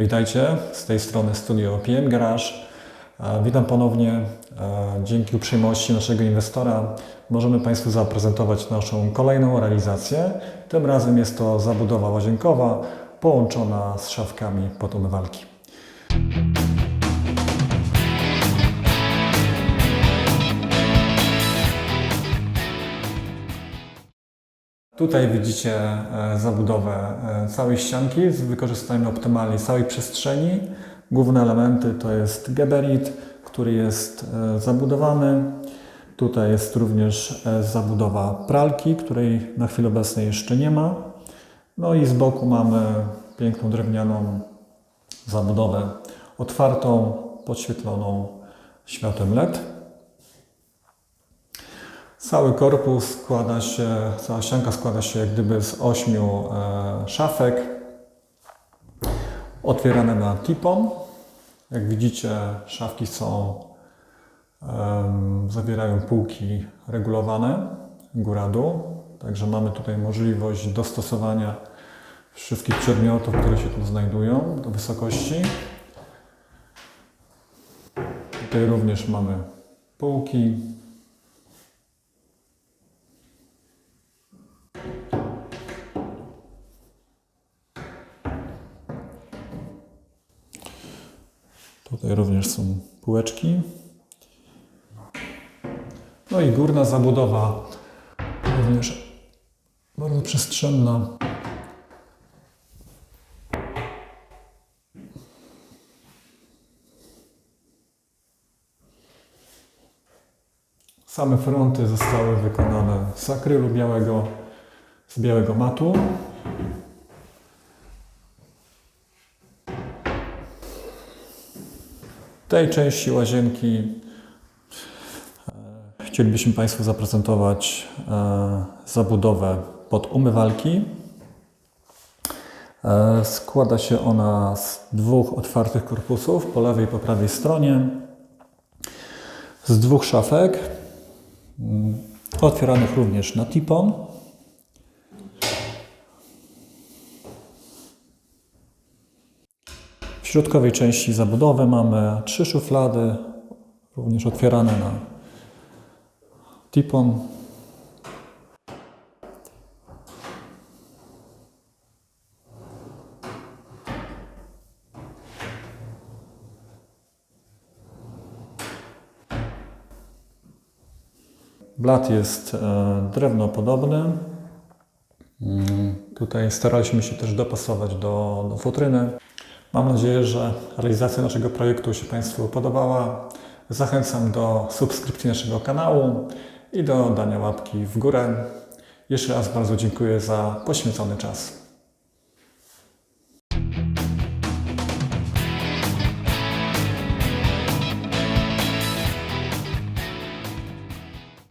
Witajcie, z tej strony studio PM Garage. Witam ponownie. Dzięki uprzejmości naszego inwestora możemy Państwu zaprezentować naszą kolejną realizację. Tym razem jest to zabudowa łazienkowa połączona z szafkami pod umywalki. Tutaj widzicie e, zabudowę e, całej ścianki z wykorzystaniem optymalnie całej przestrzeni. Główne elementy to jest geberit, który jest e, zabudowany. Tutaj jest również zabudowa pralki, której na chwilę obecnej jeszcze nie ma. No i z boku mamy piękną drewnianą zabudowę otwartą, podświetloną światłem LED. Cały korpus składa się, cała ścianka składa się jak gdyby z ośmiu e, szafek otwierane na tipon. Jak widzicie, szafki są, zawierają półki regulowane góra-dół, także mamy tutaj możliwość dostosowania wszystkich przedmiotów, które się tu znajdują do wysokości. Tutaj również mamy półki, Tutaj również są półeczki. No i górna zabudowa również bardzo przestrzenna. Same fronty zostały wykonane z akrylu białego, z białego matu. Tej części łazienki e, chcielibyśmy Państwu zaprezentować e, zabudowę pod umywalki. E, Składa się ona z dwóch otwartych korpusów po lewej i po prawej stronie, z dwóch szafek, mm, otwieranych również na tipon. W środkowej części zabudowy mamy trzy szuflady, również otwierane na tipon. Blat jest e, drewnopodobny. Mm, Tutaj staraliśmy się też dopasować do, do futryny. Mam nadzieję, że realizacja naszego projektu się Państwu podobała. Zachęcam do subskrypcji naszego kanału i do dania łapki w górę. Jeszcze raz bardzo dziękuję za poświęcony czas.